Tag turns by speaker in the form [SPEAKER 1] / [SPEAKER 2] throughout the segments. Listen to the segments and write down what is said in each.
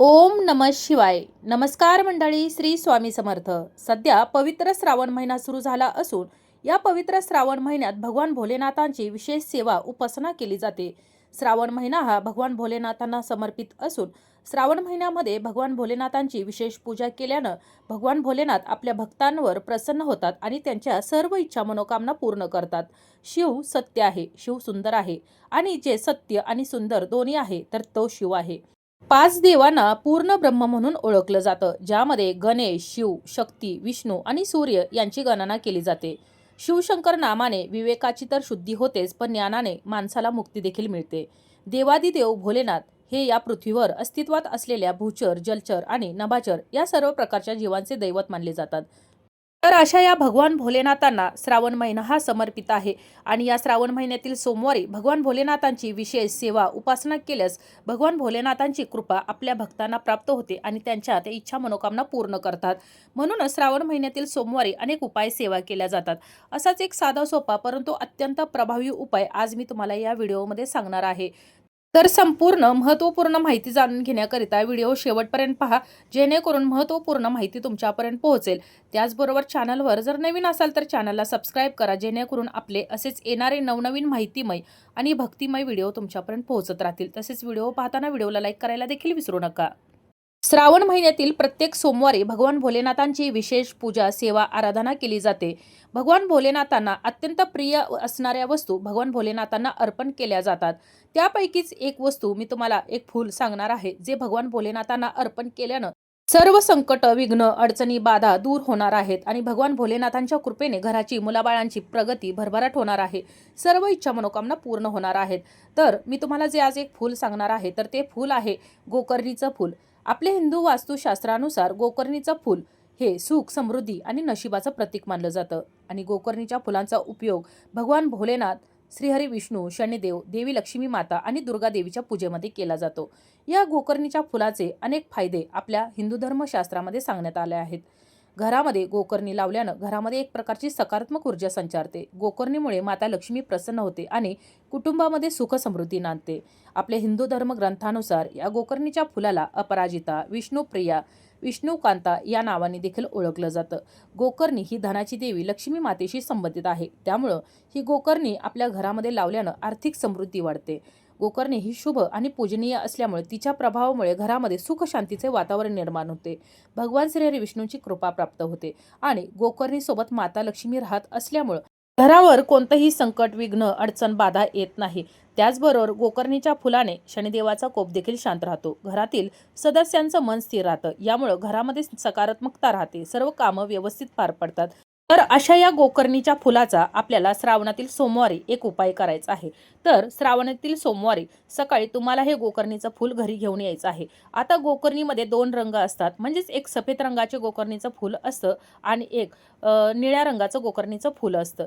[SPEAKER 1] ओम नम शिवाय. नमस्कार मंडळी श्री स्वामी समर्थ. सध्या पवित्र श्रावण महिना सुरू झाला असून या पवित्र श्रावण महिन्यात भगवान भोलेनाथांची विशेष सेवा उपासना केली जाते. श्रावण महिना हा भगवान भोलेनाथांना समर्पित असून श्रावण महिन्यामध्ये भगवान भोलेनाथांची विशेष पूजा केल्यानं भगवान भोलेनाथ आपल्या भक्तांवर प्रसन्न होतात आणि त्यांच्या सर्व इच्छा मनोकामना पूर्ण करतात. शिव सत्य आहे शिव सुंदर आहे आणि जे सत्य आणि सुंदर दोन्ही आहे तर तो शिव आहे. पाच देवांना पूर्ण ब्रह्म म्हणून ओळखलं जातं ज्यामध्ये गणेश शिव शक्ती विष्णू आणि सूर्य यांची गणना केली जाते. शिवशंकर नामाने विवेकाची तर शुद्धी होतेच पण ज्ञानाने माणसाला मुक्ती देखील मिळते. देवादिदेव भोलेनाथ हे या पृथ्वीवर अस्तित्वात असलेल्या भूचर जलचर आणि नभाचर या सर्व प्रकारच्या जीवांचे दैवत मानले जातात. तर अशा या भगवान भोलेनाथांना श्रावण महिना हा समर्पित आहे. आणि या श्रावण महिन्यातील सोमवारी भगवान भोलेनाथांची विशेष सेवा उपासना केल्यास भगवान भोलेनाथांची कृपा आपल्या भक्तांना प्राप्त होते आणि त्यांच्या ते इच्छा मनोकामना पूर्ण करतात. म्हणूनच श्रावण महिन्यातील सोमवारी अनेक उपाय सेवा केल्या जातात. असाच एक साधा सोपा परंतु अत्यंत प्रभावी उपाय आज मी तुम्हाला या व्हिडिओमध्ये सांगणार आहे. तर संपूर्ण महत्त्वपूर्ण माहिती जाणून घेण्याकरिता व्हिडिओ शेवटपर्यंत पहा जेणेकरून महत्त्वपूर्ण माहिती तुमच्यापर्यंत पोहोचेल. त्याचबरोबर चॅनलवर जर नवीन असाल तर चॅनलला सबस्क्राईब करा जेणेकरून आपले असेच येणारे नवनवीन माहितीमय आणि भक्तिमय व्हिडिओ तुमच्यापर्यंत पोहोचत राहतील. तसेच व्हिडिओ पाहताना व्हिडिओला लाईक करायला देखील विसरू नका. श्रावण महिन्यातील प्रत्येक सोमवारी भगवान भोलेनाथांची विशेष पूजा सेवा आराधना केली जाते. भगवान भोलेनाथांना अत्यंत प्रिय असणाऱ्या वस्तू भगवान भोलेनाथांना अर्पण केल्या जातात. त्यापैकीच एक वस्तू मी तुम्हाला एक फूल सांगणार आहे जे भगवान भोलेनाथांना अर्पण केल्यानं सर्व संकट विघ्न अडचणी बाधा दूर होणार आहेत आणि भगवान भोलेनाथांच्या कृपेने घराची मुलाबाळांची प्रगती भरभराट होणार आहे. सर्व इच्छा मनोकामना पूर्ण होणार आहेत. तर मी तुम्हाला जे आज एक फूल सांगणार आहे तर ते फूल आहे गोकर्णीचं फूल. आपले हिंदू वास्तुशास्त्रानुसार गोकर्णीचं फूल हे सुख समृद्धी आणि नशिबाचं प्रतीक मानलं जातं. आणि गोकर्णीच्या फुलांचा उपयोग भगवान भोलेनाथ श्रीहरी विष्णू शनिदेव देवी लक्ष्मी माता आणि दुर्गा देवीच्या पूजेमध्ये केला जातो. या गोकर्णीच्या फुलाचे अनेक फायदे आपल्या हिंदू धर्मशास्त्रामध्ये सांगण्यात आले आहेत. घरामध्ये गोकर्णी लावल्यानं घरामध्ये एक प्रकारची सकारात्मक ऊर्जा संचारते. गोकर्णीमुळे माता लक्ष्मी प्रसन्न होते आणि कुटुंबामध्ये सुख समृद्धी नांदते. आपल्या हिंदू धर्म ग्रंथानुसार या गोकर्णीच्या फुलाला अपराजिता विष्णुप्रिया विष्णुकांता या नावाने देखील ओळखलं जातं. गोकर्णी ही धनाची देवी लक्ष्मी मातेशी संबंधित आहे. त्यामुळं ही गोकर्णी आपल्या घरामध्ये लावल्यानं आर्थिक समृद्धी वाढते. गोकर्णी ही शुभ आणि पूजनीय असल्यामुळे तिच्या प्रभावामुळे घरामध्ये सुखशांतीचे वातावरण निर्माण होते. भगवान श्रीहरी विष्णूंची कृपा प्राप्त होते आणि गोकर्णीसोबत माता लक्ष्मी राहत असल्यामुळं घरावर कोणतंही संकट विघ्न अडचण बाधा येत नाही. त्याचबरोबर गोकर्णीच्या फुलाने शनिदेवाचा कोप देखील शांत राहतो. घरातील सदस्यांचं मन स्थिर राहतं. यामुळं घरामध्ये सकारात्मकता राहते. सर्व कामं व्यवस्थित पार पडतात. तर अशा या गोकर्णीच्या फुलाचा आपल्याला श्रावणातील सोमवारी एक उपाय करायचा आहे. तर श्रावणातील सोमवारी सकाळी तुम्हाला हे गोकर्णीचं फूल घरी घेऊन यायचं आहे. आता गोकर्णीमध्ये दोन रंग असतात. म्हणजेच एक सफेद रंगाचे गोकर्णीचं फूल असतं आणि एक निळ्या रंगाचं गोकर्णीचं फूल असतं.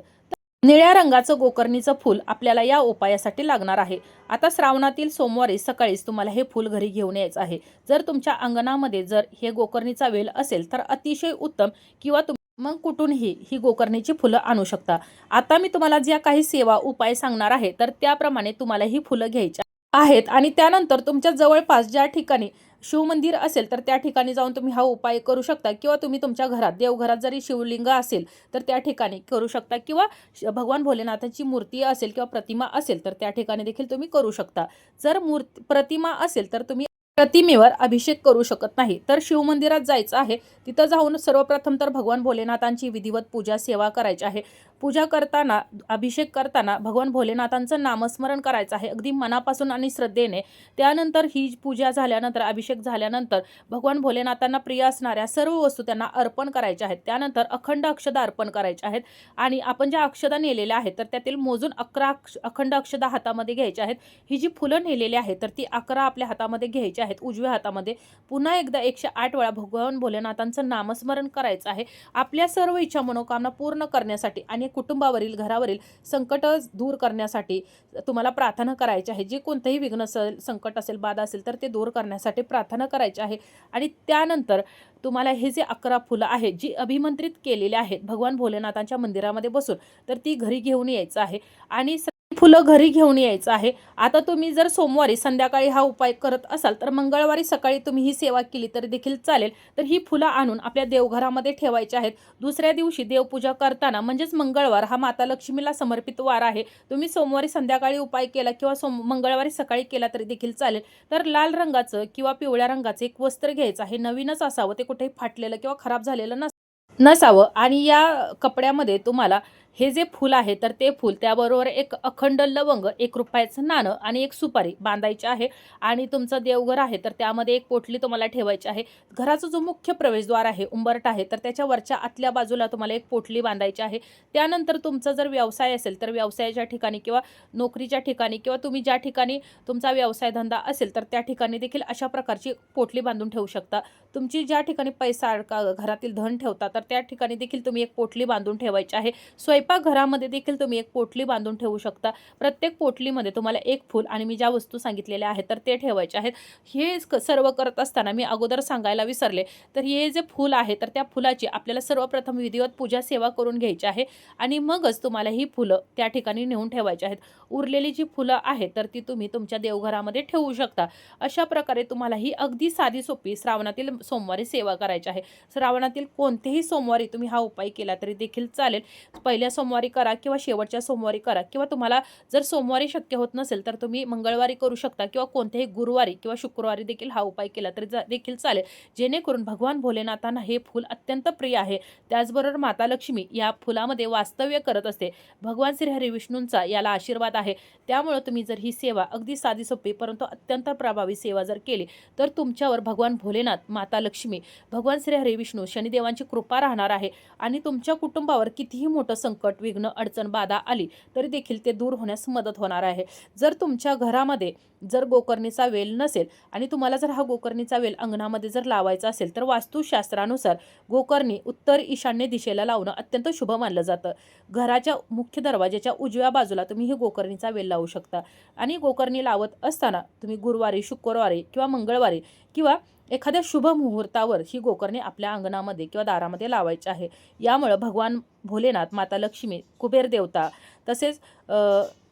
[SPEAKER 1] निळ्या रंगाचं गोकर्णीचं फूल आपल्याला या उपायासाठी लागणार आहे. आता श्रावणातील सोमवारी सकाळीच तुम्हाला हे फूल घरी घेऊन यायचं आहे. जर तुमच्या अंगणामध्ये जर हे गोकर्णीचा वेल असेल तर अतिशय उत्तम किंवा तुम मग कुठूनही ही गोकर्णीची फुलं आणू शकता. आता मी तुम्हाला ज्या काही सेवा उपाय सांगणार आहे तर त्याप्रमाणे तुम्हाला ही फुलं घ्यायची आहेत. आणि त्यानंतर तुमच्या जवळपास ज्या ठिकाणी शिवमंदिर असेल तर त्या ठिकाणी जाऊन तुम्ही हा उपाय करू शकता. किंवा तुम्ही तुमच्या घरात देवघरात जरी शिवलिंग असेल तर त्या ठिकाणी करू शकता. किंवा श- भगवान भोलेनाथांची मूर्ती असेल किंवा प्रतिमा असेल तर त्या ठिकाणी देखील तुम्ही करू शकता. जर मूर्ती प्रतिमा असेल तर तुम्ही प्रतिमेवर अभिषेक करू शकत नाही. तर शिवमंदिरात जायचं आहे. तिथं जाऊन सर्वप्रथम तर भगवान भोलेनाथांची विधिवत पूजा सेवा करायची आहे. पूजा करताना अभिषेक करताना भगवान भोलेनाथांचं नामस्मरण करायचं आहे. अगदी मनापासून आणि श्रद्धेने. त्यानंतर ही पूजा झाल्यानंतर अभिषेक झाल्यानंतर भगवान भोलेनाथांना प्रिय असणाऱ्या सर्व वस्तू त्यांना अर्पण करायच्या आहेत. त्यानंतर अखंड अक्षदा अर्पण करायच्या आहेत. आणि आपण ज्या अक्षदा नेलेल्या आहेत तर त्यातील मोजून अकरा अक्ष अखंड अक्षदा हातामध्ये घ्यायच्या आहेत. ही जी फुलं नेलेली आहेत तर ती अकरा आपल्या हातामध्ये घ्यायची आहेत उजव्या हातामध्ये. पुन्हा एकदा एकशे आठ वेळा भगवान भोलेनाथांचं नामस्मरण करायचं आहे. आपल्या सर्व इच्छा मनोकामना पूर्ण करण्यासाठी आणि कुटुंबावरील घरावरील संकट दूर करण्यासाठी तुम्हाला प्रार्थना करायची आहे. जे कोणतंही विघ्न असेल संकट असेल बाधा असेल तर ते दूर करण्यासाठी प्रार्थना करायची आहे. आणि त्यानंतर तुम्हाला हे जे अकरा फुलं आहेत जी अभिमंत्रित केलेली आहेत भगवान भोलेनाथांच्या मंदिरामध्ये बसून तर ती घरी घेऊन यायचं आहे. आणि फुलं घरी घेऊन यायचं आहे. आता तुम्ही जर सोमवारी संध्याकाळी हा उपाय करत असाल तर मंगळवारी सकाळी तुम्ही ही सेवा केली तरी देखील चालेल. तर ही फुलं आणून आपल्या देवघरामध्ये ठेवायची आहेत. दुसऱ्या दिवशी देवपूजा करताना म्हणजेच मंगळवार हा माता लक्ष्मीला समर्पित वार आहे. तुम्ही सोमवारी संध्याकाळी उपाय केला किंवा सोम मंगळवारी सकाळी केला तरी देखील चालेल. तर लाल रंगाचं किंवा पिवळ्या रंगाचं एक वस्त्र घ्यायचं आहे. नवीनच असावं ते कुठेही फाटलेलं किंवा खराब झालेलं नस नसावं. आणि या कपड्यामध्ये तुम्हाला हे जे फूल आहे तर ते फूल त्याबरोबर एक अखंड लवंग एक रुपयाचं नाणं आणि एक सुपारी बांधायची आहे. आणि तुमचं देवघर आहे तर त्यामध्ये एक पोटली तुम्हाला ठेवायची आहे. घराचा जो मुख्य प्रवेशद्वार आहे उंबरट आहे तर त्याच्या वरच्या आतल्या बाजूला तुम्हाला एक पोटली बांधायची आहे. त्यानंतर तुमचा जर व्यवसाय असेल तर व्यवसायाच्या ठिकाणी किंवा नोकरीच्या ठिकाणी किंवा तुम्ही ज्या ठिकाणी तुमचा व्यवसाय धंदा असेल तर त्या ठिकाणी देखील अशा प्रकारची पोटली बांधून ठेवू शकता. तुमची ज्या ठिकाणी पैसा अडका घरातील धन ठेवता तर त्या ठिकाणी देखील तुम्ही एक पोटली बांधून ठेवायची आहे. स्वयं स्वयंपाकघरामध्ये देखील तुम्ही एक पोटली बांधून ठेवू शकता. प्रत्येक पोटलीमध्ये तुम्हाला एक फूल आणि मी ज्या वस्तू सांगितलेल्या आहेत तर ते ठेवायचे आहेत. हे क- सर्व करत असताना मी अगोदर सांगायला विसरले. तर हे जे फूल आहे तर त्या फुलाची आपल्याला सर्वप्रथम विधिवत पूजा सेवा करून घ्यायची आहे आणि मगच तुम्हाला ही फुलं त्या ठिकाणी नेऊन ठेवायची आहेत. उरलेली जी फुलं आहेत तर ती तुम्ही तुमच्या देवघरामध्ये ठेवू शकता. अशा प्रकारे तुम्हाला ही अगदी साधी सोपी श्रावणातील सोमवारी सेवा करायची आहे. श्रावणातील कोणतेही सोमवारी तुम्ही हा उपाय केला तरी देखील चालेल. पहिल्या सोमवारी करा किंवा शेवटच्या सोमवारी करा किंवा तुम्हाला जर सोमवारी शक्य होत नसेल तर तुम्ही मंगळवारी करू शकता किंवा कोणत्याही गुरुवारी किंवा शुक्रवारी देखील हा उपाय केला तरी जा- देखील चालेल. जेणेकरून भगवान भोलेनाथांना हे फूल अत्यंत प्रिय आहे. त्याचबरोबर माता लक्ष्मी या फुलामध्ये वास्तव्य करत असते. भगवान श्रीहरी विष्णूंचा याला आशीर्वाद आहे. त्यामुळं तुम्ही जर ही सेवा अगदी साधी सोपी परंतु अत्यंत प्रभावी सेवा जर केली तर तुमच्यावर भगवान भोलेनाथ माता लक्ष्मी भगवान श्रीहरी विष्णू शनिदेवांची कृपा राहणार आहे. आणि तुमच्या कुटुंबावर कितीही मोठं संकट विघ्न अडचण बाधा आली तरी देखील ते दूर होण्यास मदत होणार आहे. जर तुमच्या घरामध्ये जर गोकर्णीचा वेल नसेल आणि तुम्हाला जर हा गोकर्णीचा वेल अंगणामध्ये जर लावायचा असेल तर वास्तुशास्त्रानुसार गोकर्णी उत्तर ईशान्य दिशेला लावणं अत्यंत शुभ मानलं जातं. घराच्या मुख्य दरवाजाच्या उजव्या बाजूला तुम्ही ही गोकर्णीचा वेल लावू शकता. आणि गोकर्णी लावत असताना तुम्ही गुरुवारी शुक्रवारी किंवा मंगळवारी किंवा एखाद्या शुभ मुहूर्तावर ही गोकर्णी आपल्या अंगणामध्ये किंवा दारामध्ये लावायची आहे. यामुळं भगवान भोलेनाथ माता लक्ष्मी कुबेर देवता तसेच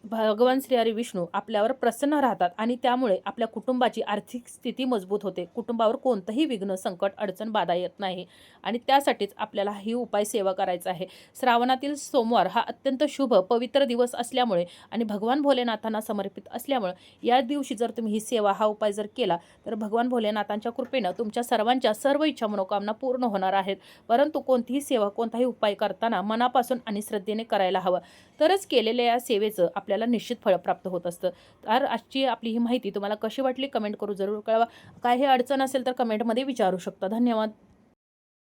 [SPEAKER 1] भगवान श्री हरी विष्णू आपल्यावर प्रसन्न राहतात आणि त्यामुळे आपल्या कुटुंबाची आर्थिक स्थिती मजबूत होते. कुटुंबावर कोणतंही विघ्न संकट अडचण बाधा येत नाही आणि त्यासाठीच आपल्याला ही उपाय सेवा करायचा आहे. श्रावणातील सोमवार हा अत्यंत शुभ पवित्र दिवस असल्यामुळे आणि भगवान भोलेनाथांना समर्पित असल्यामुळे या दिवशी जर तुम्ही ही सेवा हा उपाय जर केला तर भगवान भोलेनाथांच्या कृपेनं तुमच्या सर्वांच्या सर्व इच्छा मनोकामना पूर्ण होणार आहेत. परंतु कोणतीही सेवा कोणताही उपाय करताना मनापासून आणि श्रद्धेने करायला हवं. तरच केलेल्या या सेवेचं आपल्या आपल्याला निश्चित फळ प्राप्त होत असतं. तर आजची आपली ही माहिती तुम्हाला कशी वाटली? कमेंट करू जरूर कळवा. काय हे अडचण असेल तर कमेंटमध्ये विचारू शकता. धन्यवाद.